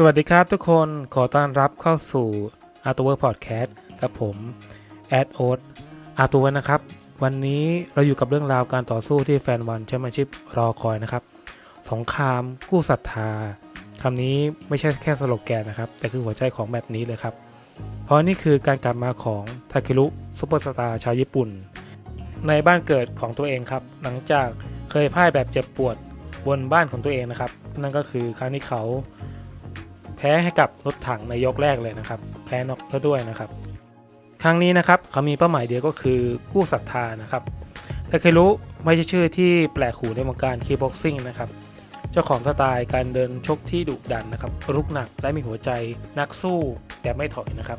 สวัสดีครับทุกคนขอต้อนรับเข้าสู่ a r t w o r k Podcast กับผมแอดโอ๊ตอาร์ตวนะครับ วันนี้เราอยู่กับเรื่องราวการต่อสู้ที่แฟนวันแชมเปี้ยนชิพรอคอยนะครับ สงครามกู้ศรัทธาคำนี้ไม่ใช่แค่สโลแกนนะครับ แต่คือหัวใจของแบบนี้เลยครับ เพราะนี่คือการกลับมาของทาเครุซุปเปอร์สตาร์ชาวญี่ปุ่น ในบ้านเกิดของตัวเองครับ หลังจากเคยพ่ายแบบเจ็บปวดบนบ้านของตัวเองนะครับ นั่นก็คือครั้งที่เขา แพ้ให้กับรถถังในยกแรกเลยนะครับ แพ้น็อกแล้วด้วยนะครับ ครั้งนี้นะครับเขามีเป้าหมายเดียวก็คือกู้ศรัทธานะครับแต่เคยรู้ไม่ใช่ชื่อที่แปลกหูในวงการคีบ็อกซิ่งนะครับเจ้าของสไตล์การเดินชกที่ดุดันนะครับรุกหนักและมีหัวใจนักสู้แบบไม่ถอยนะครับ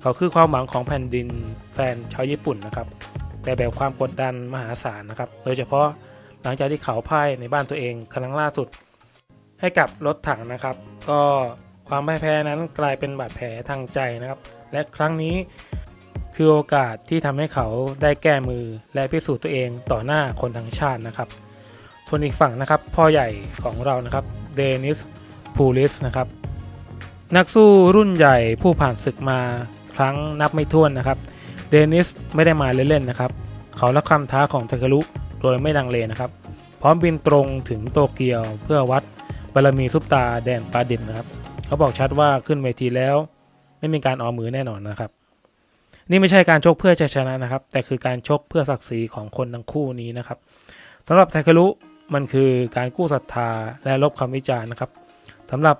เขาคือความหวังของแผ่นดินแฟนชาวญี่ปุ่นนะครับ แต่แบบความกดดันมหาศาลนะครับ โดยเฉพาะหลังจากที่เขาพ่ายในบ้านตัวเองครั้งล่าสุด ให้กับรถถังนะครับ ก็ความพ่ายแพ้นั้นกลายเป็นบาดแผลทางใจนะครับ และครั้งนี้คือโอกาสที่ทำให้เขาได้แก้มือและพิสูจน์ตัวเองต่อหน้าคนทั้งชาตินะครับส่วนอีกฝั่งนะครับ พ่อใหญ่ของเรานะครับเดนิสพูลิสนะครับ นักสู้รุ่นใหญ่ผู้ผ่านศึกมาครั้งนับไม่ถ้วนนะครับ เดนิสไม่ได้มาเล่นๆนะครับ เขารับคำท้าของทาคารุโดยไม่ลังเลนะครับ พร้อมบินตรงถึงโตเกียวเพื่อวัด บารมีซุปตาแดนปาดิบนะครับ เขาบอกชัดว่าขึ้นเวทีแล้ว ไม่มีการออมมือแน่นอนนะครับ นี่ไม่ใช่การชกเพื่อชัยชนะนะครับ แต่คือการชกเพื่อศักดิ์ศรีของคนทั้งคู่นี้นะครับสำหรับไทคารุมันคือการกู้ศรัทธาและลบคำวิจารณ์นะครับสำหรับ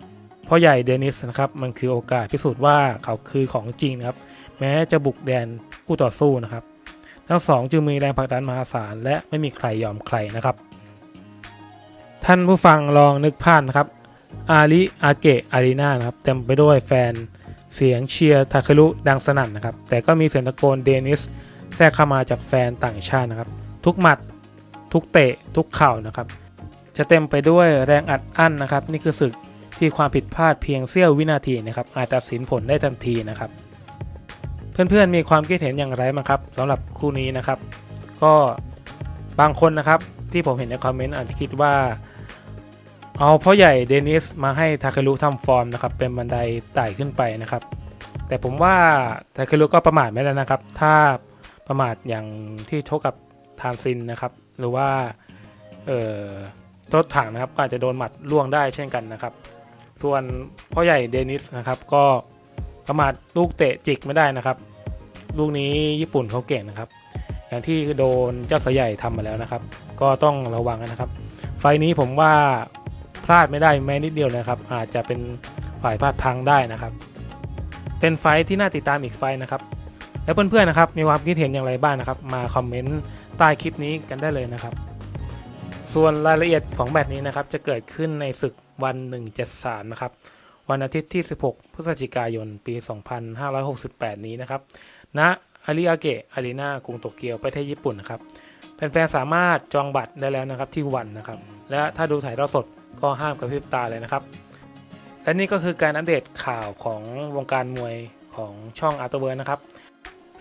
พ่อใหญ่เดนิสนะครับ มันคือโอกาสพิสูจน์ว่าเขาคือของจริงนะครับ แม้จะบุกแดนคู่ต่อสู้นะครับ ทั้งสองจึงมีแรงผลักดันมหาศาลและไม่มีใครยอมใครนะครับ ท่านผู้ฟังลองนึกภาพนะครับ อาริอาเกะอารีนานะครับ เต็มไปด้วยแฟนเสียงเชียร์ทาคารุดังสนั่นนะครับ แต่ก็มีเสียงตะโกนเดนิสแทรกเข้ามาจากแฟนต่างชาตินะครับ ทุกหมัด ทุกเตะ ทุกเข่านะครับ จะเต็มไปด้วยแรงอัดอั้นนะครับ นี่คือศึกที่ความผิดพลาดเพียงเสี้ยววินาทีนะครับ อาจตัดสินผลได้ทันทีนะครับ เพื่อนๆมีความคิดเห็นอย่างไรบ้างครับสำหรับคู่นี้นะครับ ก็บางคนนะครับที่ผมเห็นในคอมเมนต์อาจจะคิดว่า เอาพ่อใหญ่เดนิสมาให้ทาเคารุทำฟอร์มนะครับเป็นบันไดไต่ขึ้นไปนะครับ แต่ผมว่าทาเคารุก็ประมาทไม่ได้นะครับ ถ้าประมาทอย่างที่ชกกับทานซินนะครับ หรือว่าเอ่อรถถังนะครับก็อาจจะโดนหมัดล่วงได้เช่นกันนะครับ ส่วนพ่อใหญ่เดนิสนะครับก็ประมาทลูกเตะจิกไม่ได้นะครับ ลูกนี้ญี่ปุ่นเขาเก่งนะครับ อย่างที่โดนเจ้าเสยใหญ่ทำมาแล้วนะครับ ก็ต้องระวังนะครับ ไฟนี้ผมว่า ลาดไม่ได้แม้นิดเดียวนะครับ อาจจะเป็นฝ่ายพลาดพังได้นะครับ เป็นไฟที่น่าติดตามอีกไฟนะครับ แล้วเพื่อนๆนะครับมีความคิดเห็นอย่างไรบ้างนะครับ มาคอมเมนต์ใต้คลิปนี้กันได้เลยนะครับ ส่วนรายละเอียดของแมตช์นี้นะครับ จะเกิดขึ้นในศึกวัน 173 นะครับ วันอาทิตย์ที่ 16 พฤศจิกายน ปี 2568 นี้นะครับณอาริอาเกะอารีนากรุงโตเกียวประเทศญี่ปุ่นนะครับแฟนๆสามารถจองบัตรได้แล้วนะครับที่วันนะครับ และถ้าดูถ่ายทอดสด ก็ห้ามกระพริบตาเลยนะครับ และนี่ก็คือการอัปเดตข่าวของวงการมวยของช่องอาร์ตเวิร์นะครับ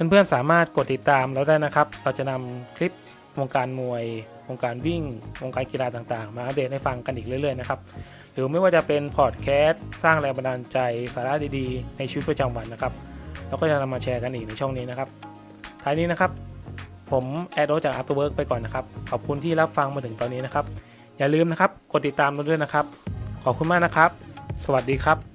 เพื่อนๆสามารถกดติดตามเราได้นะครับ เราจะนำคลิปวงการมวย วงการวิ่ง วงการกีฬาต่างๆ มาอัปเดตให้ฟังกันอีกเรื่อยๆนะครับ หรือไม่ว่าจะเป็นพอดแคสต์สร้างแรงบันดาลใจสาระดีๆ ในชีวิตประจำวันนะครับเราก็จะนำมาแชร์กันอีกในช่องนี้นะครับ ท้ายนี้นะครับ ผมแอดโอจาก Afterwork ไปก่อนนะครับ ขอบคุณที่รับฟังมาถึงตอนนี้นะครับ อย่าลืมนะครับ กดติดตามเราด้วยนะครับ ขอบคุณมากนะครับ สวัสดีครับ